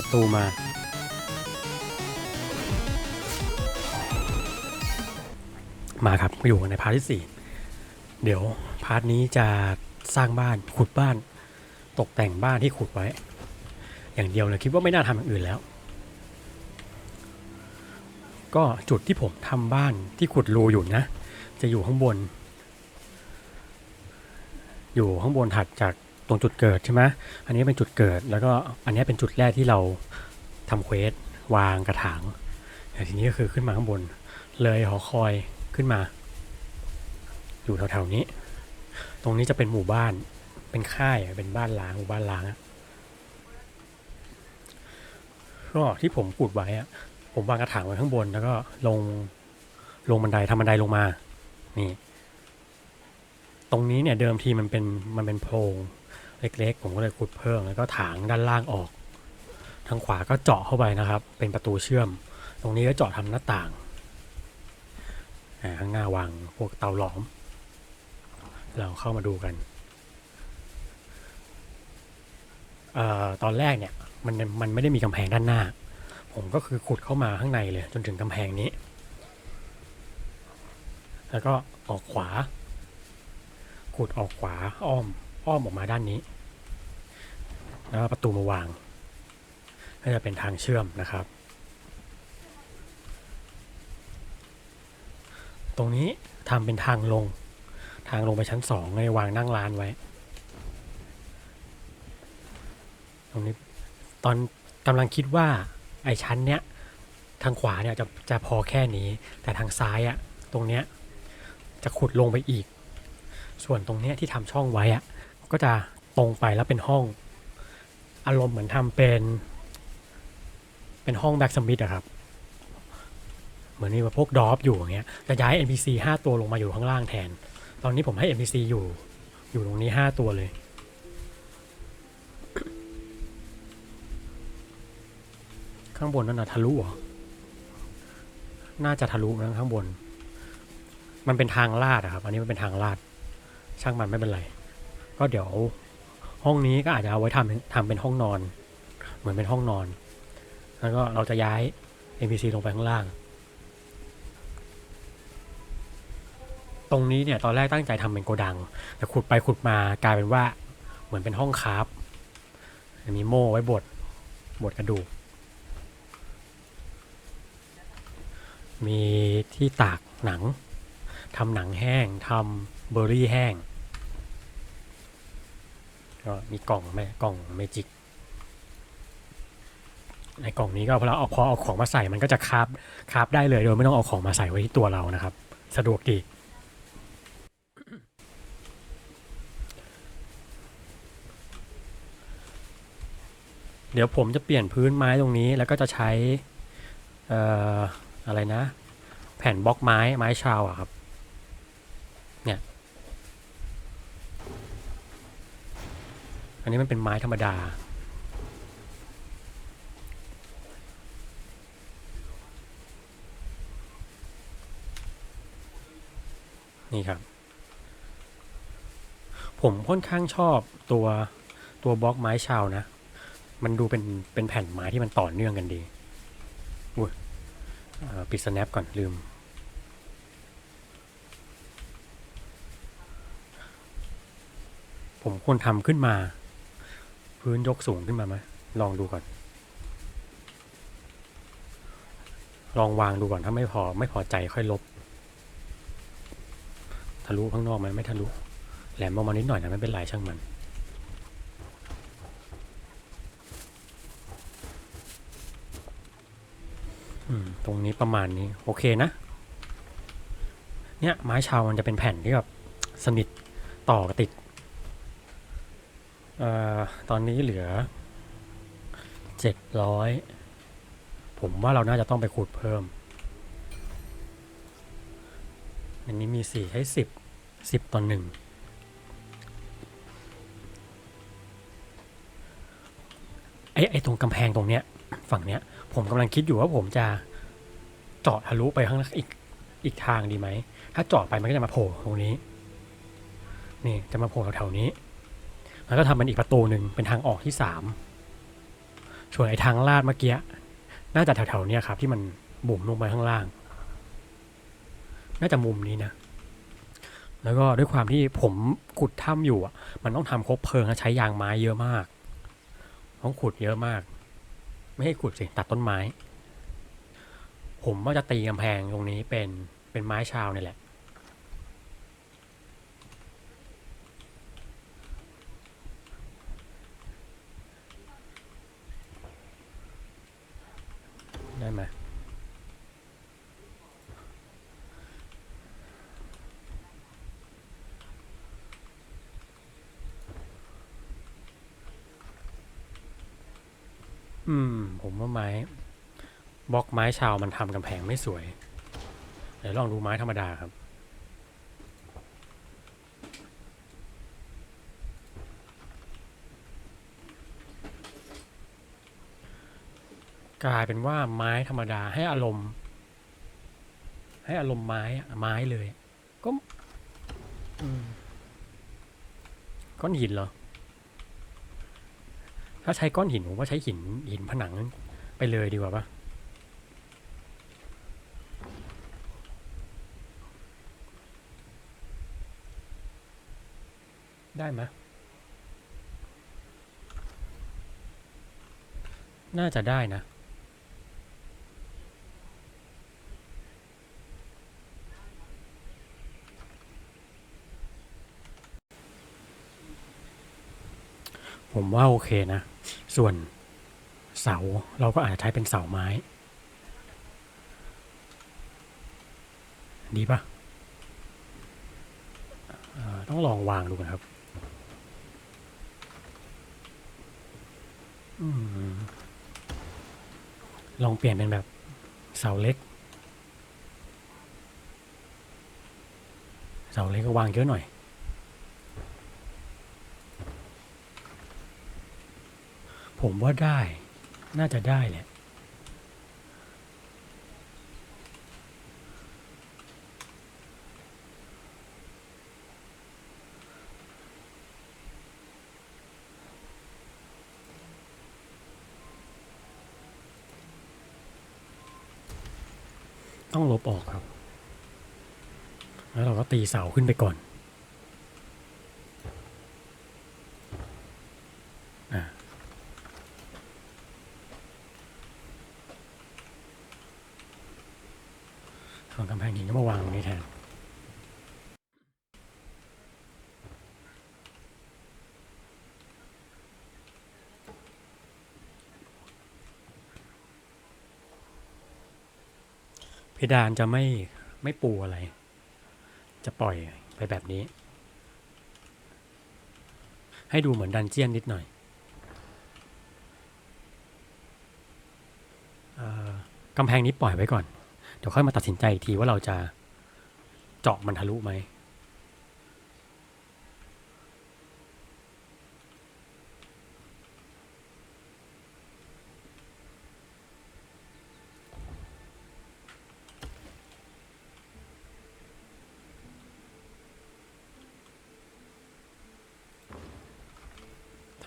ศัตรูมา มาครับอยู่ในพาร์ทที่สี่เดี๋ยวพาร์ทนี้จะสร้างบ้านขุดบ้าน ตกแต่งบ้านที่ขุดไว้ อย่างเดียวเลยคิดว่าไม่น่าทำอย่างอื่นแล้ว ก็จุดที่ผมทำบ้านที่ขุดรูอยู่นะ จะอยู่ข้างบน อยู่ข้างบนถัดจาก ตรงจุดเกิดใช่ไหมอันนี้เป็นจุดเกิดแล้วก็อันนี้เป็นจุดแรกที่เราทำเควสวางกระถางแต่ทีนี้ก็คือขึ้นมาข้างบน เลยหอคอยขึ้นมา อยู่แถวๆนี้ ตรงนี้จะเป็นหมู่บ้าน เป็นค่ายเป็นบ้านล้างหมู่บ้านล้างอะก็ที่ผมปูดไว้อะผมวางกระถางไว้ข้างบน แล้วก็ลงลงบันไดทำบันไดลงมา นี่ ตรงนี้เนี่ยเดิมทีมันเป็นมันเป็นโพรง เล็กๆ ผมก็เลยขุดเพิ่มแล้วก็ถางด้านล่างออก ทางขวาก็เจาะเข้าไปนะครับ เป็นประตูเชื่อม ตรงนี้ก็เจาะทำหน้าต่างข้างหน้าวางพวกเตาหลอม เราเข้ามาดูกันออตอนแรกเนี่ยมันมันไม่ได้มีกำแพงด้านหน้า ผมก็คือขุดเข้ามาข้างในเลย จนถึงกำแพงนี้ แล้วก็ออกขวา ขุดออกขวาอ้อม อ้อมออกมาด้านนี้ แล้วประตูมาวางก็จะเป็นทางเชื่อมนะครับ ตรงนี้ทำเป็นทางลง ทางลงไปชั้นสองเลยวางนั่งร้านไว้ ตรงนี้ตอนกำลังคิดว่าไอ้ชั้นเนี้ยทางขวาเนี่ยจะจะพอแค่นี้ แต่ทางซ้ายอะตรงเนี้ยจะขุดลงไปอีก ส่วนตรงเนี้ยที่ทำช่องไว้อะ ก็จะตรงไปแล้วเป็นห้อง อารมณ์เหมือนทำเป็น เป็นห้องแบ็กสมิธอะครับ เหมือนมีพวกดอฟอยู่อย่างเงี้ยจะย้าย NPC 5 ตัวลงมาอยู่ข้างล่างแทน ตอนนี้ผมให้ NPC อยู่ อยู่ตรงนี้ 5 ตัวเลย ข้างบนนั่นนะทะลุเหรอ น่าจะทะลุนะข้างบน มันเป็นทางลาดอะครับ อันนี้มันเป็นทางลาด ช่างมันไม่เป็นไร ก็เดี๋ยวห้องนี้ก็อาจจะเอาไว้ทำทำเป็นห้องนอน เหมือนเป็นห้องนอน แล้วก็เราจะย้าย NPC ลงไปข้างล่าง ตรงนี้เนี่ยตอนแรกตั้งใจทำเป็นโกดัง แต่ขุดไปขุดมากลายเป็นว่าเหมือนเป็นห้องคราฟมีโม่ไว้บดบดกระดูก มีที่ตากหนังทำหนังแห้งทำเบอร์รี่แห้ง ก็มีกล่องแม่กล่องเมจิกในกล่องนี้ก็พอเราเอาพอเอาของมาใส่มันก็จะคาบคาบได้เลยโดยไม่ต้องเอาของมาใส่ไว้ที่ตัวเรานะครับ สะดวกดีเดี๋ยวผมจะเปลี่ยนพื้นไม้ตรงนี้แล้วก็จะใช้อออะไรนะ แผ่นบล็อกไม้ไม้ชาวอะครับ เนี่ย อันนี้มันเป็นไม้ธรรมดา นี่ครับ ผมค่อนข้างชอบตัวตัวบล็อกไม้ชาวนะ มันดูเป็นเป็นแผ่นไม้ที่มันต่อเนื่องกันดีอุ้ยปิด snap ก่อนลืมผมควรทำขึ้นมา พื้นยกสูงขึ้นมาไหมลองดูก่อน ลองวางดูก่อนถ้าไม่พอไม่พอใจค่อยลบ ทะลุข้างนอกไหมไม่ทะลุ แหลมออกมานิดหน่อยนะไม่เป็นไรช่างมันตรงนี้ประมาณนี้ โอเคนะ เนี่ยไม้ชาวมันจะเป็นแผ่นที่แบบสนิทต่อกับติด เอ่อตอนนี้เหลือเจ็ดร้อยผมว่าเราน่าจะต้องไปขุดเพิ่ม อันนี้มีสี่ให้สิบสิบต่อหนึ่งไอ้ไอ้ตรงกำแพงตรงเนี้ยฝั่งเนี้ย ผมกำลังคิดอยู่ว่าผมจะเจาะทะลุไปข้างอีกอีกทางดีไหม ถ้าเจาะไปมันก็จะมาโผล่ตรงนี้ นี่จะมาโผล่แถวๆนี้ แล้วก็ทำมันอีกประตูหนึ่งเป็นทางออกที่สามส่วนไอ้ทางลาดเมื่อกี้น่าจะแถวๆเนี้ยครับ ที่มันบุ๋มลงไปข้างล่าง น่าจะมุมนี้นะ แล้วก็ด้วยความที่ผมขุดถ้ำอยู่อะ มันต้องทำครบเพลิงและใช้ยางไม้เยอะมาก ต้องขุดเยอะมาก ไม่ให้ขุดสิตัดต้นไม้ ผมว่าจะตีกำแพงตรงนี้เป็นเป็นไม้ชาวนี่แหละ ได้ไหม อืม ผมว่าไม้บล็อกไม้ชาวมันทำกำแพงไม่สวย เดี๋ยวลองดูไม้ธรรมดาครับ กลายเป็นว่าไม้ธรรมดาให้อารมณ์ ให้อารมณ์ไม้อะไม้เลย ก็ก้อนหินเหรอ ถ้าใช้ก้อนหินผมว่าใช้หินหินผนังไปเลยดีกว่าปะได้ไหมน่าจะได้นะ ผมว่าโอเคนะ ส่วนเสาเราก็อาจจะใช้เป็นเสาไม้ ดีปะเอ่อต้องลองวางดูนะครับอลองเปลี่ยนเป็นแบบเสาเล็ก เสาเล็กก็วางเยอะหน่อย ผมว่าได้ น่าจะได้แหละ ต้องลบออกครับ แล้วเราก็ตีเสาขึ้นไปก่อน อ่า ส่วนกำแพงหินก็มาวางตรงนี้แทน เพดานจะไม่ไม่ปูอะไร จะปล่อยไปแบบนี้ ให้ดูเหมือนดันเจียนนิดหน่อยออกำแพงนี้ปล่อยไว้ก่อน เดี๋ยวค่อยมาตัดสินใจอีกทีว่าเราจะเจาะมันทะลุไหม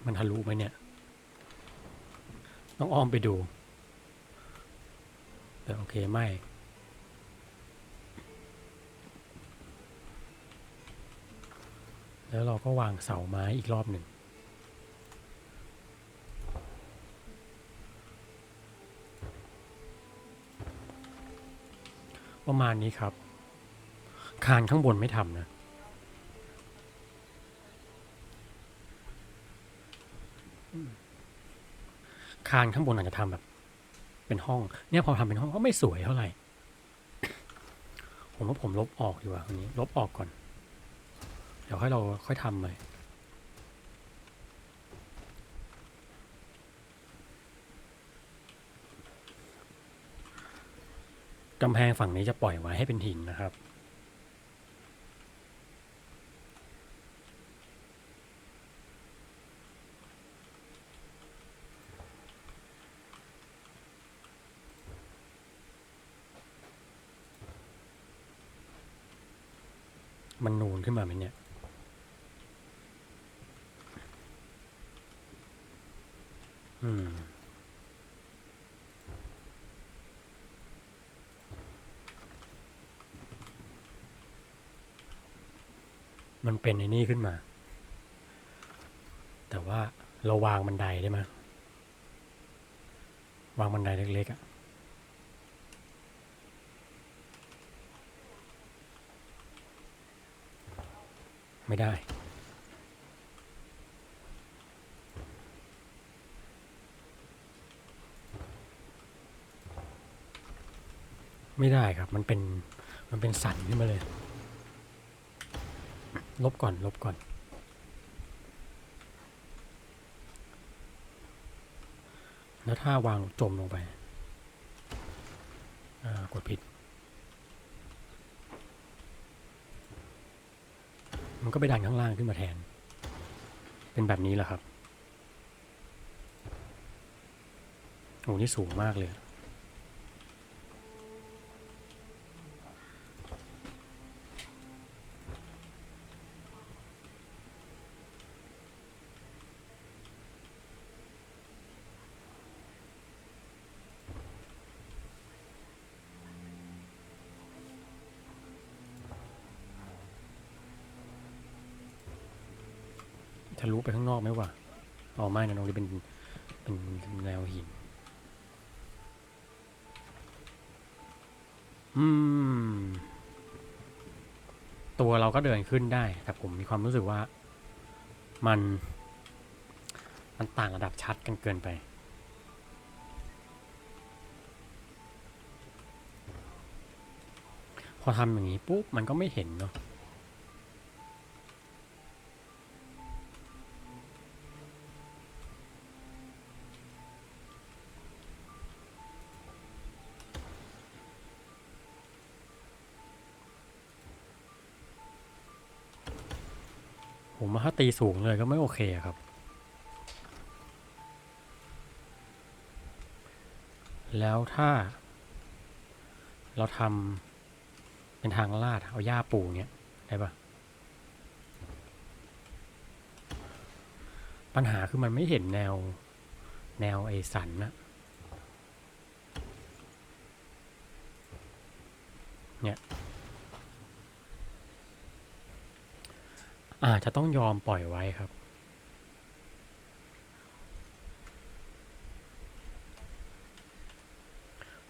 มันทะลุไหมเนี่ย ต้องอ้อมไปดู แต่โอเคไม่ แล้วเราก็วางเสาไม้อีกรอบหนึ่งประมาณนี้ครับ คานข้างบนไม่ทำนะ คานข้างบนอาจจะทำแบบ เป็นห้อง เนี่ยพอทำเป็นห้องก็ไม่สวยเท่าไหร่ ผมว่าผมลบออกดีกว่าอันนี้ ลบออกก่อน เดี๋ยวค่อยเราค่อยทำใหม่กำแพงฝั่งนี้จะปล่อยไว้ให้เป็นหินนะครับ มันนูนขึ้นมาไหมเนี่ย อืม มันเป็นในนี่ขึ้นมา แต่ว่าเราวางบันไดได้ไหมวางบันไดเล็กๆอะ่ะ ไม่ได้ ไม่ได้ครับ มันเป็น มันเป็นสันขึ้นมาเลย ลบก่อน ลบก่อน แล้วถ้าวางจมลงไป อ่า กดผิด มันก็ไปดันข้างล่างขึ้นมาแทน เป็นแบบนี้แหละครับโอ้นี่สูงมากเลย ทะลุไปข้างนอกไหมวะอ๋อไม่นะตรงนี้เป็นเป็นแนวหินอืม ตัวเราก็เดินขึ้นได้ แต่ผมมีความรู้สึกว่า มัน มันต่างระดับชัดกันเกินไป พอทำอย่างนี้ปุ๊บ มันก็ไม่เห็นเนาะ ผมว่าถ้าตีสูงเลยก็ไม่โอเคครับ แล้วถ้า เราทำเป็นทางลาดเอาหญ้าปูเงี้ยได้ปะปัญหาคือมันไม่เห็นแนวแนวไอสันนะเนี่ย อาจจะต้องยอมปล่อยไว้ครับ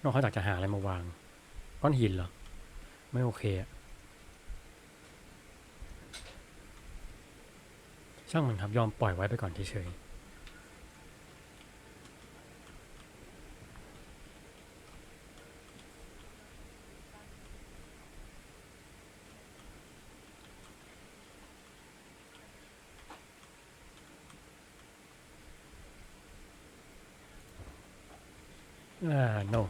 นอกจากจะหาอะไรมาวาง ก้อนหินเหรอ ไม่โอเคอะช่างมันครับยอมปล่อยไว้ไปก่อนเฉยๆ อ่า no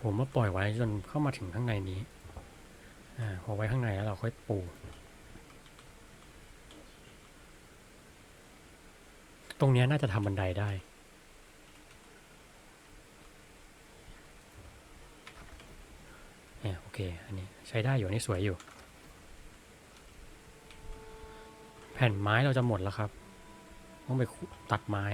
ผมมาปล่อยไว้จนเข้ามาถึงข้างในนี้ อ่าพอไว้ข้างในแล้วเราค่อยปู ตรงนี้น่าจะทำบันไดได้ เนี่ยโอเค อันนี้ใช้ได้อยู่น,นี่สวยอยู่ แผ่นไม้เราจะหมดแล้วครับ ต้องไปตัดไม้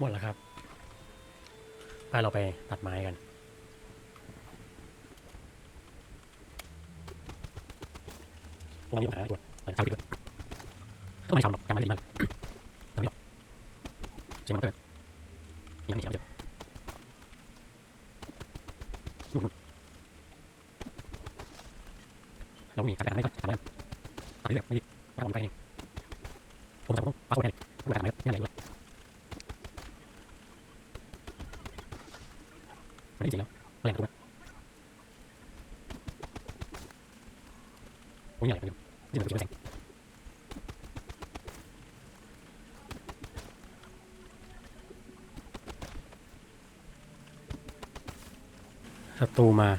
หมดแล้วครับไปเราไปตัดไม้กัน ตรงนี้ปัญหาตัวมันทำผิดด้วยต้องไม่ทำหรอกการไมันดีมากทำไม่หรอกเสียงมันเกิดยังไม่ทำเยอะเรามีการแต่งไม่ก็ทำได้ตัดเรื่อยไม่ดีไม่ทำไปเองผมจะต้องปักไว้ให้ไม่ทำอะไรนี่อะไร ไม่จริงแล้วแรงทุกนะโอ้ยใหญ่ไปเลยจริงๆเป็นแสงศัตรูมา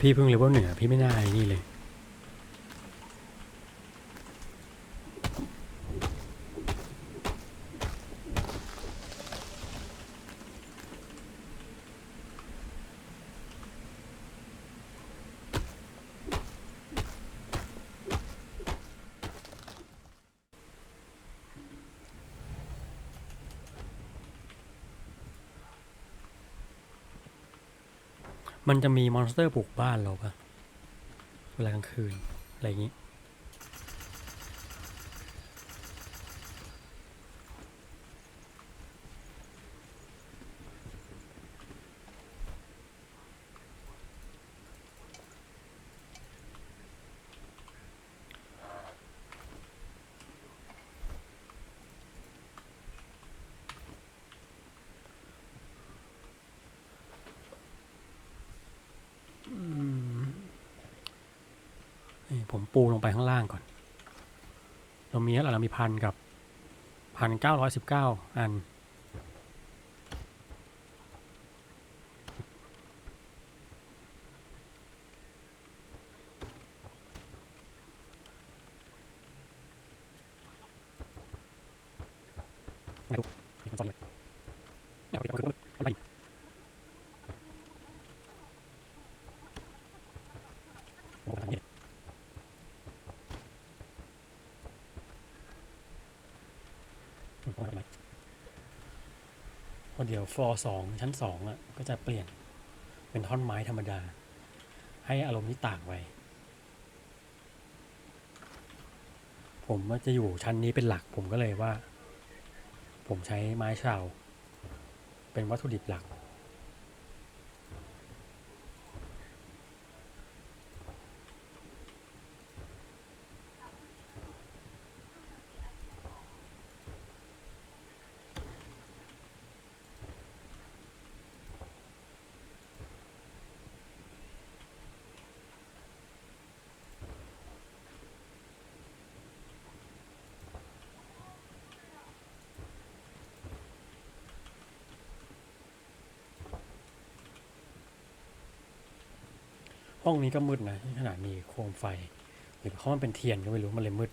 พี่เพิ่งเลเวลหนึ่งอะ พี่ไม่น่าอย่างนี้เลย มันจะมีมอนสเตอร์บุกบ้านเราปะเวลากลางคืน อะไรอย่างนี้ ผมปูลงไปข้างล่างก่อน เรามีอะไรเรามีพันกับพันเก้าร้อยสิบเก้าอัน พอเดี๋ยวฟลอร์สองชั้นสองอะก็จะเปลี่ยนเป็นท่อนไม้ธรรมดา ให้อารมณ์ที่ต่างไว้ ผมว่าจะอยู่ชั้นนี้เป็นหลักผมก็เลยว่า ผมใช้ไม้ชาว เป็นวัตถุดิบหลัก ห้องนี้ก็มืดนะขนาดมีโคมไฟ หรือเพราะมันเป็นเทียนก็ไม่รู้มันเลยมืด